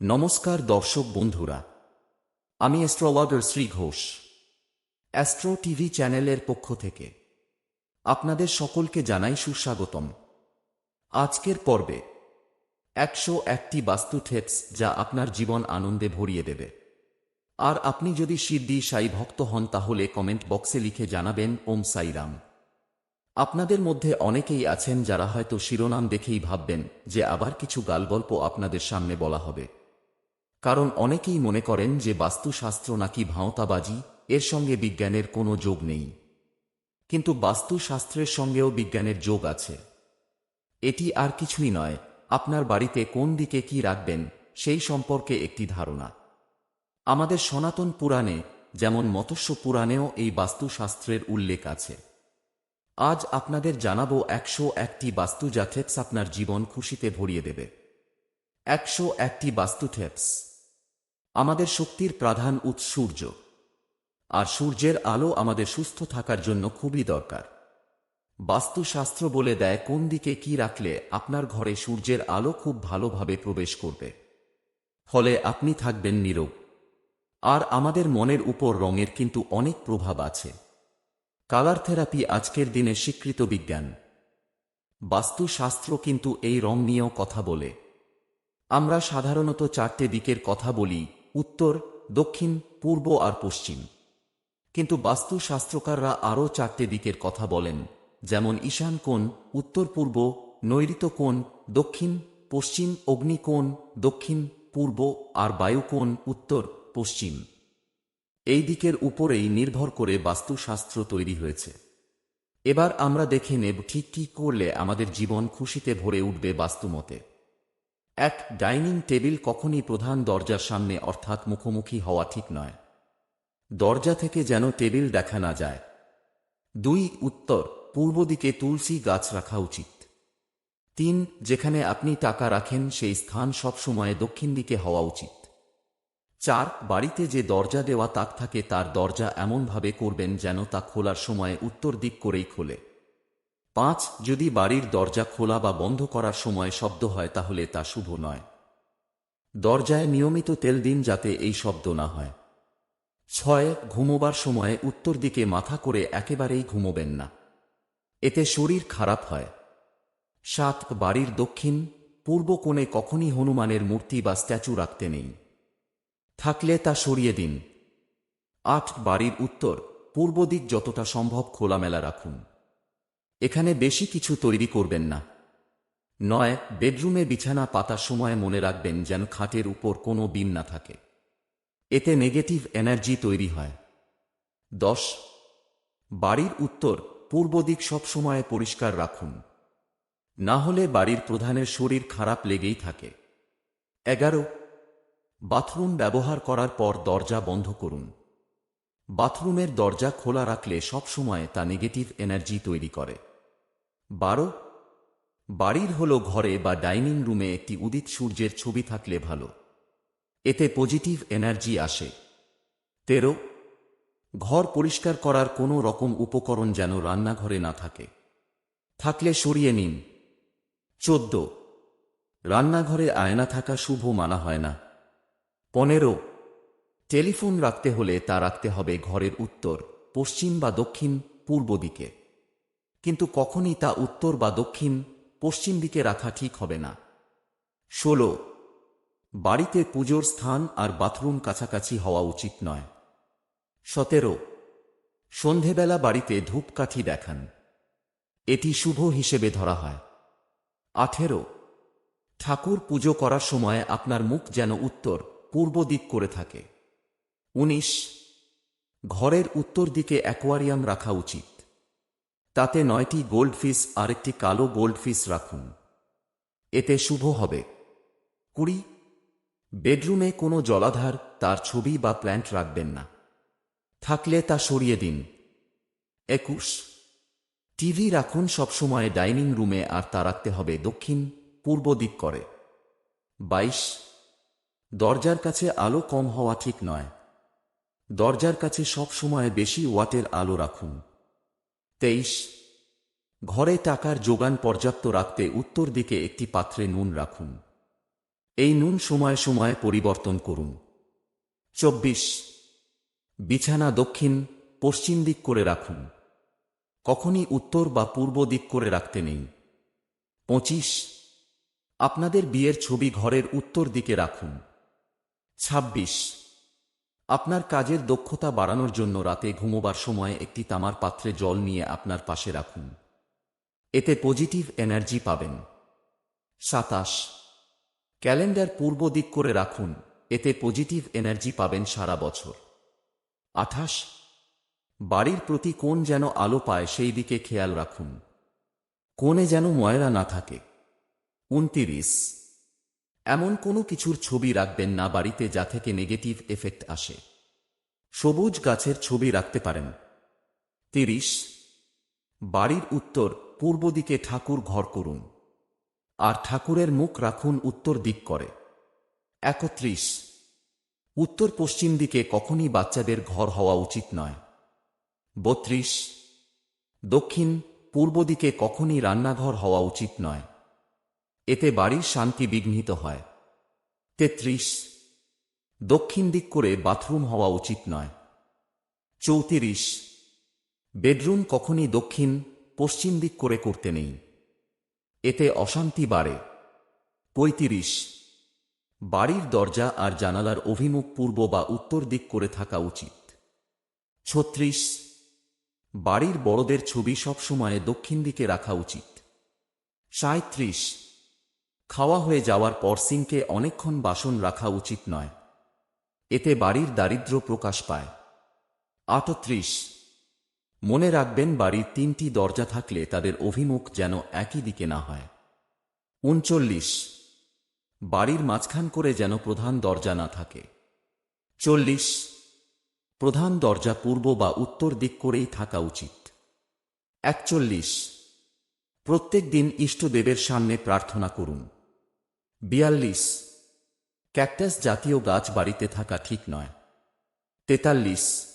নমস্কার দর্শক বন্ধুরা, আমি astrologer Shri Ghosh, astro TV চ্যানেলের পক্ষ থেকে আপনাদের সকলকে জানাই সুস্বাগতম। আজকের পর্বে একশো একটি বাস্তু টেপস যা আপনার জীবন আনন্দে ভরিয়ে দেবে। আর আপনি যদি সিদ্ধি সাই ভক্ত হন তাহলে কমেন্ট বক্সে লিখে জানাবেন, ওম সাইরাম আপনাদের মধ্যে অনেকেই আছেন যারা হয়তো শিরোনাম দেখেই ভাববেন যে আবার কিছু গালগল্প আপনাদের সামনে বলা হবে। কারণ অনেকেই মনে করেন যে বাস্তুশাস্ত্র নাকি ভাঁওতাবাজি, এর সঙ্গে বিজ্ঞানের কোনো যোগ নেই। কিন্তু বাস্তুশাস্ত্রের সঙ্গেও বিজ্ঞানের যোগ আছে। এটি আর কিছুই নয়, আপনার বাড়িতে কোন দিকে কি রাখবেন, সেই সম্পর্কে একটি ধারণা। আমাদের সনাতন পুরাণে, যেমন মৎস্য পুরাণেও এই বাস্তুশাস্ত্রের উল্লেখ আছে। আজ আপনাদের জানাব একশো একটি বাস্তু যা টেপস আপনার জীবন খুশিতে ভরিয়ে দেবে। একশো একটি বাস্তু টেপস আমাদের শক্তির প্রধান উৎস সূর্য। আর সূর্যের আলো আমাদের সুস্থ থাকার জন্য খুবই দরকার। বাস্তুশাস্ত্র বলে দেয়, কোন দিকে কি রাখলে আপনার ঘরে সূর্যের আলো খুব ভালোভাবে প্রবেশ করবে। ফলে আপনি থাকবেন নীরব। আর আমাদের মনের উপর রঙের কিন্তু অনেক প্রভাব আছে। কালার থেরাপি আজকের দিনে স্বীকৃত বিজ্ঞান। বাস্তুশাস্ত্র কিন্তু এই রং নিয়েও কথা বলে। আমরা সাধারণত চারটে দিকের কথা বলি উত্তর, দক্ষিণ, পূর্ব আর পশ্চিম। কিন্তু বাস্তুশাস্ত্রকাররা আরও চারটে দিকের কথা বলেন, যেমন ঈশান কোণ, উত্তর পূর্ব নৈরিত কোণ, দক্ষিণ, পশ্চিম, অগ্নিকোণ, দক্ষিণ, পূর্ব আর বায়ুকোণ, উত্তর, পশ্চিম। এই দিকের উপরেই নির্ভর করে বাস্তুশাস্ত্র তৈরি হয়েছে। এবার আমরা দেখে নেব ঠিক কি করলে আমাদের জীবন খুশিতে ভরে উঠবে বাস্তুমতে। এক ডাইনিং টেবিল কখনই প্রধান দরজার সামনে অর্থাৎ মুখোমুখি হওয়া ঠিক নয়। দরজা থেকে যেন টেবিল দেখা না যায়। দুই উত্তর, পূর্ব দিকে তুলসী গাছ রাখা উচিত। তিন, যেখানে আপনি টাকা রাখেন, সেই স্থান সবসময় দক্ষিণ দিকে হওয়া উচিত। চার, বাড়িতে যে দরজা দেওয়া তাক থাকে, তার দরজা এমনভাবে করবেন যেন তা খোলার সময় উত্তর দিক করেই খোলে। পাঁচ যদি বাড়ির দরজা খোলা বা বন্ধ করার সময় শব্দ হয় তাহলে তা শুভ নয়। দরজায় নিয়মিত তেল দিন যাতে এই শব্দ না হয়। ছয়, ঘুমোবার সময় উত্তর দিকে মাথা করে একেবারেই ঘুমোবেন না। এতে শরীর খারাপ হয়। সাত, বাড়ির দক্ষিণ, পূর্ব কোণে কখনই হনুমানের মূর্তি বা স্ট্যাচু রাখতে নেই। থাকলে তা সরিয়ে দিন। আট, বাড়ির উত্তর, পূর্ব দিক যতটা সম্ভব খোলামেলা রাখুন। এখানে বেশি কিছু তৈরি করবেন না। নয় বেডরুমে বিছানা পাতার সময় মনে রাখবেন যেন খাটের উপর কোনো বিম না থাকে। এতে নেগেটিভ এনার্জি তৈরি হয়। দশ, বাড়ির উত্তর পূর্ব দিক সবসময় পরিষ্কার রাখুন। না হলে বাড়ির প্রধানের শরীর খারাপ লেগেই থাকে। এগারো, বাথরুম ব্যবহার করার পর দরজা বন্ধ করুন। বাথরুমের দরজা খোলা রাখলে সবসময় তা নেগেটিভ এনার্জি তৈরি করে। বারো? বাড়ির হলো ঘরে বা ডাইনিং রুমে একটি উদিত সূর্যের ছবি থাকলে ভালো। এতে পজিটিভ এনার্জি আসে। তেরো? ঘর পরিষ্কার করার কোনো রকম উপকরণ যেন রান্নাঘরে না থাকে। থাকলে সরিয়ে নিন। চোদ্দ? রান্নাঘরে আয়না থাকা শুভ মানা হয় না। পনেরো? টেলিফোন রাখতে হলে তা রাখতে হবে ঘরের উত্তর, পশ্চিম বা দক্ষিণ, পূর্ব দিকে। কিন্তু কখনই তা উত্তর বা দক্ষিণ পশ্চিম দিকে রাখা ঠিক হবে না। ষোলো। বাড়িতে পুজোর স্থান আর বাথরুম কাছাকাছি হওয়া উচিত নয়। সতেরো। সন্ধেবেলা বাড়িতে ধূপকাঠি দেখান। এটি শুভ হিসেবে ধরা হয়। আঠেরো। ঠাকুর পুজো করার সময় আপনার মুখ যেন উত্তর, পূর্ব দিক করে থাকে। উনিশ। ঘরের উত্তর দিকে অ্যাকোয়ারিয়াম রাখা উচিত। তাতে নয়টি গোল্ডফিস আর একটি কালো গোল্ডফিস রাখুন। এতে শুভ হবে। কুড়ি, বেডরুমে কোনো জলাধার, তার ছবি বা প্ল্যান্ট রাখবেন না। থাকলে তা সরিয়ে দিন। একুশ, টিভি রাখুন সবসময় ডাইনিং রুমে আর তা রাখতে হবে দক্ষিণ, পূর্ব দিক করে। বাইশ, দরজার কাছে আলো কম হওয়া ঠিক নয়। দরজার কাছে সব সময় বেশি ওয়াটের আলো রাখুন। তেইশ। ঘরে টাকার যোগান পর্যাপ্ত রাখতে উত্তর দিকে একটি পাত্রে নুন রাখুন। এই নুন সময়ে সময়ে পরিবর্তন করুন। চব্বিশ। বিছানা দক্ষিণ, পশ্চিম দিক করে রাখুন। কখনই উত্তর বা পূর্ব দিক করে রাখতে নেই। পঁচিশ। আপনাদের বিয়ের ছবি ঘরের উত্তর দিকে রাখুন। ছাব্বিশ। আপনার কাজের দক্ষতা বাড়ানোর জন্য রাতে ঘুমোবার সময় একটি তামার পাত্রে জল নিয়ে আপনার পাশে রাখুন। এতে পজিটিভ এনার্জি পাবেন। সাতাশ। ক্যালেন্ডার পূর্ব দিক করে রাখুন, এতে পজিটিভ এনার্জি পাবেন সারা বছর। আঠাশ। বাড়ির প্রতি কোন যেন আলো পায়, সেই দিকে খেয়াল রাখুন। কোণে যেন ময়লা না থাকে। উনতিরিশ। এমন কোনো কিছুর ছবি রাখবেন না বাড়িতে যা থেকে নেগেটিভ এফেক্ট আসে। সবুজ গাছের ছবি রাখতে পারেন। তিরিশ, বাড়ির উত্তর পূর্ব দিকে ঠাকুর ঘর করুন। আর ঠাকুরের মুখ রাখুন উত্তর দিক করে। একত্রিশ, উত্তর পশ্চিম দিকে কখনই বাচ্চাদের ঘর হওয়া উচিত নয়। বত্রিশ, দক্ষিণ পূর্ব দিকে কখনই রান্নাঘর হওয়া উচিত নয়। এতে বাড়ির শান্তি বিঘ্নিত হয়। তেত্রিশ। দক্ষিণ দিক করে বাথরুম হওয়া উচিত নয়। চৌত্রিশ। বেডরুম কখনই দক্ষিণ, পশ্চিম দিক করে করতে নেই। এতে অশান্তি বাড়ে। পঁয়ত্রিশ। বাড়ির দরজা আর জানালার অভিমুখ পূর্ব বা উত্তর দিক করে থাকা উচিত। ছত্রিশ। বাড়ির বড়দের ছবি সবসময় দক্ষিণ দিকে রাখা উচিত। সাঁত্রিশ খাওয়া হয়ে যাওয়ার পর সিঙ্কে অনেকক্ষণ বাসন রাখা উচিত নয়। এতে বাড়ির দারিদ্র্য প্রকাশ পায়। আটত্রিশ। মনে রাখবেন বাড়ির তিনটি দরজা থাকলে তাদের অভিমুখ যেন একই দিকে না হয়। উনচল্লিশ। বাড়ির মাঝখান করে যেন প্রধান দরজা না থাকে। চল্লিশ। প্রধান দরজা পূর্ব বা উত্তর দিক করেই থাকা উচিত। একচল্লিশ। প্রত্যেক দিন ইষ্টদেবের সামনে প্রার্থনা করুন। বিয়াল্লিশ। ক্যাকটাস জাতীয় গাছ বাড়িতে থাকা ঠিক নয়। তেতাল্লিশ।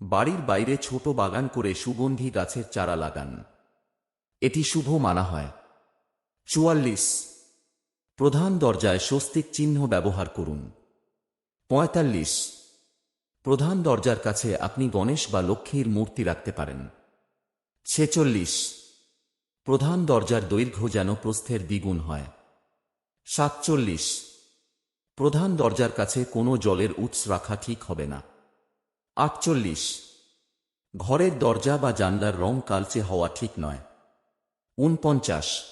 বাড়ির বাইরে ছোট বাগান করে সুগন্ধি গাছের চারা লাগান। এটি শুভ মানা হয়। চুয়াল্লিশ। প্রধান দরজায় স্বস্তিক চিহ্ন ব্যবহার করুন। পঁয়তাল্লিশ। প্রধান দরজার কাছে আপনি গণেশ বা লক্ষ্মীর মূর্তি রাখতে পারেন। ছেচল্লিশ। প্রধান দরজার দৈর্ঘ্য যেন প্রস্থের দ্বিগুণ হয়। সাতচল্লিশ। প্রধান দরজার কাছে কোনো জলের উৎস রাখা ঠিক হবে না। আটচল্লিশ। ঘরের দরজা বা জানলার রং কালচে হওয়া ঠিক নয়। উনপঞ্চাশ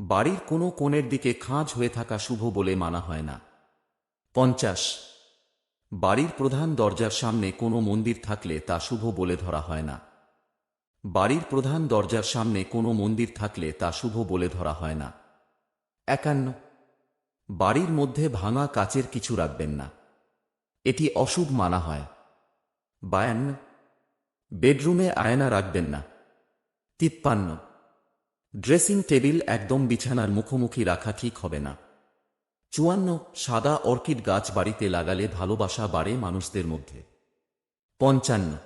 বাড়ির কোনো কোণের দিকে খাঁজ হয়ে থাকা শুভ বলে মানা হয় না। পঞ্চাশ। বাড়ির প্রধান দরজার সামনে কোনো মন্দির থাকলে তা শুভ বলে ধরা হয় না। বাড়ির প্রধান দরজার সামনে কোনো মন্দির থাকলে তা শুভ বলে ধরা হয় না। একান্ন। বাড়ির মধ্যে ভাঙা কাচের কিছু রাখবেন না। এটি অশুভ মানা হয়। বায়ান্ন। বেডরুমে আয়না রাখবেন না। তিপ্পান্ন। ড্রেসিং টেবিল একদম বিছানার মুখোমুখি রাখা ঠিক হবে না। চুয়ান্ন। সাদা অর্কিড গাছ বাড়িতে লাগালে ভালোবাসা বাড়ে মানুষদের মধ্যে। পঞ্চান্ন।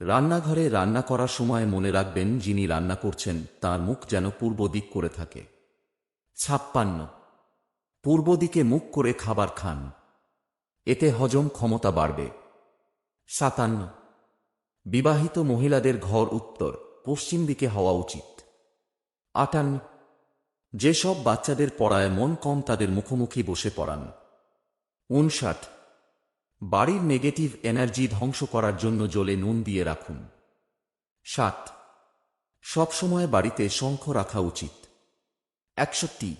রান্নাঘরে রান্না করার সময় মনে রাখবেন যিনি রান্না করছেন, তার মুখ যেন পূর্ব দিক করে থাকে। ছাপ্পান্ন। পূর্ব দিকে মুখ করে খাবার খান। এতে হজম ক্ষমতা বাড়বে। সাতান্ন। বিবাহিত মহিলাদের ঘর উত্তর, পশ্চিম দিকে হওয়া উচিত। আটান্ন। যেসব বাচ্চাদের পড়ায় মন কম তাদের মুখোমুখি বসে পড়ান। উনষাট বাড়ির নেগেটিভ এনার্জি ধ্বংস করার জন্য জলে নুন দিয়ে রাখুন। সাত। সবসময় বাড়িতে শঙ্খ রাখা উচিত। একষট্টি।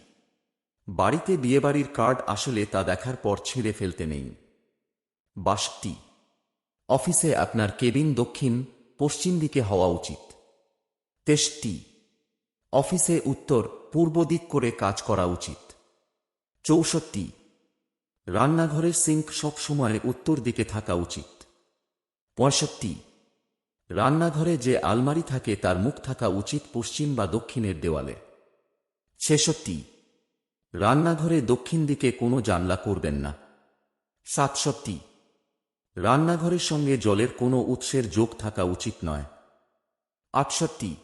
বাড়িতে বিয়েবাড়ির কার্ড আসলে তা দেখার পর ছিঁড়ে ফেলতে নেই। বাষট্টি। অফিসে আপনার কেবিন দক্ষিণ, পশ্চিম দিকে হওয়া উচিত। তেষট্টি। অফিসে উত্তর, পূর্ব দিক করে কাজ করা উচিত। চৌষট্টি। রান্নাঘরের সিঙ্ক সবসময় উত্তর দিকে থাকা উচিত। পঁয়ষট্টি। রান্নাঘরে যে আলমারি থাকে তার মুখ থাকা উচিত পশ্চিম বা দক্ষিণের দেওয়ালে। ছেষট্টি রান্নাঘরে দক্ষিণ দিকে কোনো জানলা করবেন না। সাতষট্টি রান্নাঘরের সঙ্গে জলের কোনো উৎসের যোগ থাকা উচিত নয়। আটষট্টি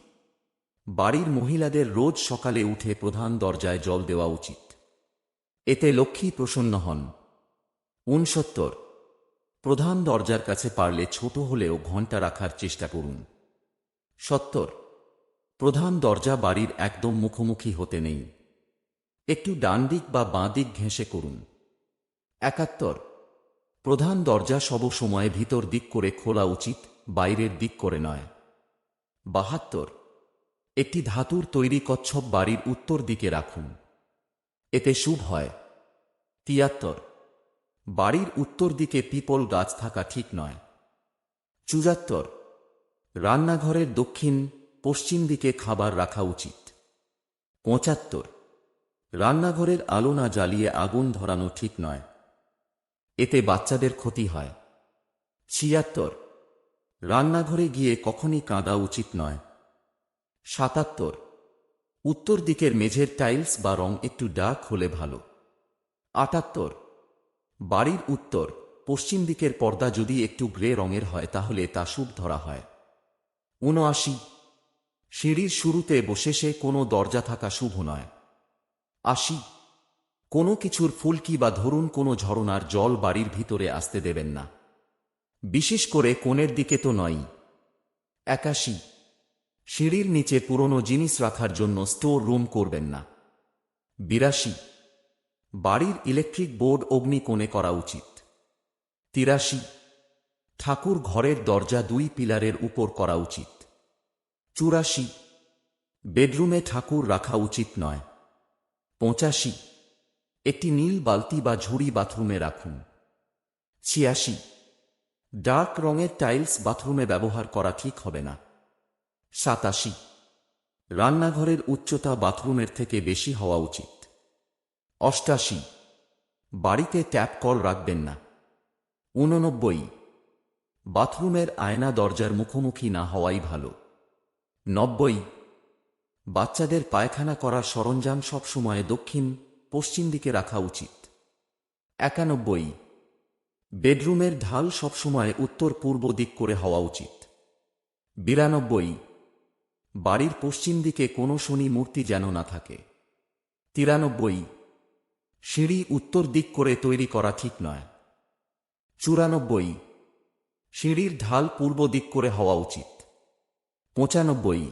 বাড়ির মহিলাদের রোজ সকালে উঠে প্রধান দরজায় জল দেওয়া উচিত। এতে লক্ষ্মী প্রসন্ন হন। উনসত্তর প্রধান দরজার কাছে পারলে ছোট হলেও ঘণ্টা রাখার চেষ্টা করুন। সত্তর। প্রধান দরজা বাড়ির একদম মুখোমুখি হতে নেই। একটু ডান দিক বা বাঁ দিক ঘেঁষে করুন। একাত্তর। প্রধান দরজা সব সময় ভিতর দিক করে খোলা উচিত, বাইরের দিক করে নয়। বাহাত্তর। একটি ধাতুর তৈরি কচ্ছপ বাড়ির উত্তর দিকে রাখুন। এতে শুভ হয়। তিয়াত্তর। বাড়ির উত্তর দিকে পিপল গাছ থাকা ঠিক নয়। চুয়াত্তর রান্নাঘরের দক্ষিণ পশ্চিম দিকে খাবার রাখা উচিত। পঁচাত্তর। রান্নাঘরের আলো না জ্বালিয়ে আগুন ধরানো ঠিক নয়। এতে বাচ্চাদের ক্ষতি হয়। ছিয়াত্তর। রান্নাঘরে গিয়ে কখনই কাঁদা উচিত নয়। সাতাত্তর। উত্তর দিকের মেঝের টাইলস বা রং একটু ডাক হলে ভালো। আটাত্তর। বাড়ির উত্তর, পশ্চিম দিকের পর্দা যদি একটু গ্রে রঙের হয় তাহলে তা শুভ ধরা হয়। উনআশি। সিঁড়ির শুরুতে বসে সে কোনো দরজা থাকা শুভ নয়। আশি কোনো কিছুর ফুলকি বা ধরুন কোনো ঝরনার জল বাড়ির ভিতরে আসতে দেবেন না। বিশেষ করে কোণের দিকে তো নয় একাশি সিঁড়ির নিচে পুরনো জিনিস রাখার জন্য স্টোর রুম করবেন না। বিরাশি। বাড়ির ইলেকট্রিক বোর্ড অগ্নিকোণে করা উচিত। তিরাশি। ঠাকুর ঘরের দরজা দুই পিলারের উপর করা উচিত। চুরাশি। বেডরুমে ঠাকুর রাখা উচিত নয়। পঁচাশি। একটি নীল বালতি বা ঝুড়ি বাথরুমে রাখুন। ছিয়াশি। ডার্ক রঙের টাইলস বাথরুমে ব্যবহার করা ঠিক হবে না। সাতাশি। রান্নাঘরের উচ্চতা বাথরুমের থেকে বেশি হওয়া উচিত। অষ্টাশি। বাড়িতে ট্যাপ কল রাখবেন না। উননব্বই বাথরুমের আয়না দরজার মুখোমুখি না হওয়াই ভালো। নব্বই। বাচ্চাদের পায়খানা করার সরঞ্জাম সবসময় দক্ষিণ, পশ্চিম দিকে রাখা উচিত। একানব্বই। বেডরুমের ঢাল সবসময় উত্তর পূর্ব দিক করে হওয়া উচিত। বিরানব্বই। বাড়ির পশ্চিম দিকে কোনো শনি মূর্তি যেন না থাকে। তিরানব্বই। সিঁড়ি উত্তর দিক করে তৈরি করা ঠিক নয়। চুরানব্বই। সিঁড়ির ঢাল পূর্ব দিক করে হওয়া উচিত। পঁচানব্বই।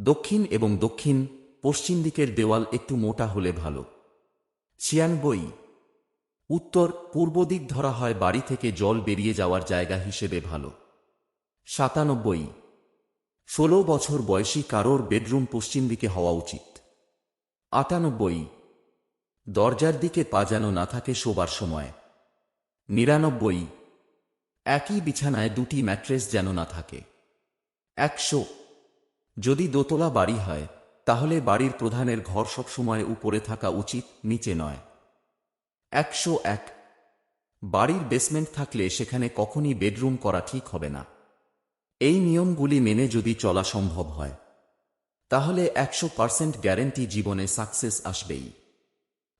দক্ষিণ এবং দক্ষিণ পশ্চিম দিকের দেওয়াল একটু মোটা হলে ভালো। ছিয়ানব্বই। উত্তর পূর্ব দিক ধরা হয় বাড়ি থেকে জল বেরিয়ে যাওয়ার জায়গা হিসেবে ভালো। সাতানব্বই। ষোলো বছর বয়সী কারোর বেডরুম পশ্চিম দিকে হওয়া উচিত। আটানব্বই। দরজার দিকে পা যেন না থাকে শোবার সময়। নিরানব্বই। একই বিছানায় দুটি ম্যাট্রেস যেন না থাকে। একশো। যদি দোতলা বাড়ি হয়, তাহলে বাড়ির প্রধানের ঘর সবসময় উপরে থাকা উচিত, নিচে নয়। একশো এক। বাড়ির বেসমেন্ট থাকলে সেখানে কখনই বেডরুম করা ঠিক হবে না। এই নিয়মগুলি মেনে যদি চলা সম্ভব হয়, তাহলে একশো পার্সেন্ট গ্যারেন্টি জীবনে সাকসেস আসবেই।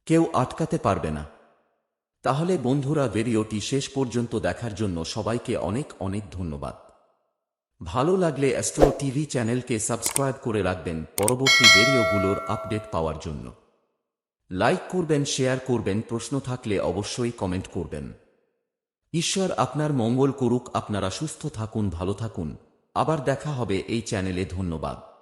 কেউ আটকাতে পারবে না। তাহলে বন্ধুরা ভিডিওটি শেষ পর্যন্ত দেখার জন্য সবাইকে অনেক অনেক ধন্যবাদ। ভালো লাগলে অ্যাস্ট্রো টিভি চ্যানেলকে সাবস্ক্রাইব করে রাখবেন পরবর্তী ভিডিওগুলোর আপডেট পাওয়ার জন্য। লাইক করবেন, শেয়ার করবেন, প্রশ্ন থাকলে অবশ্যই কমেন্ট করবেন। ঈশ্বর আপনার মঙ্গল করুক, আপনারা সুস্থ থাকুন, ভালো থাকুন। আবার দেখা হবে এই চ্যানেলে, ধন্যবাদ।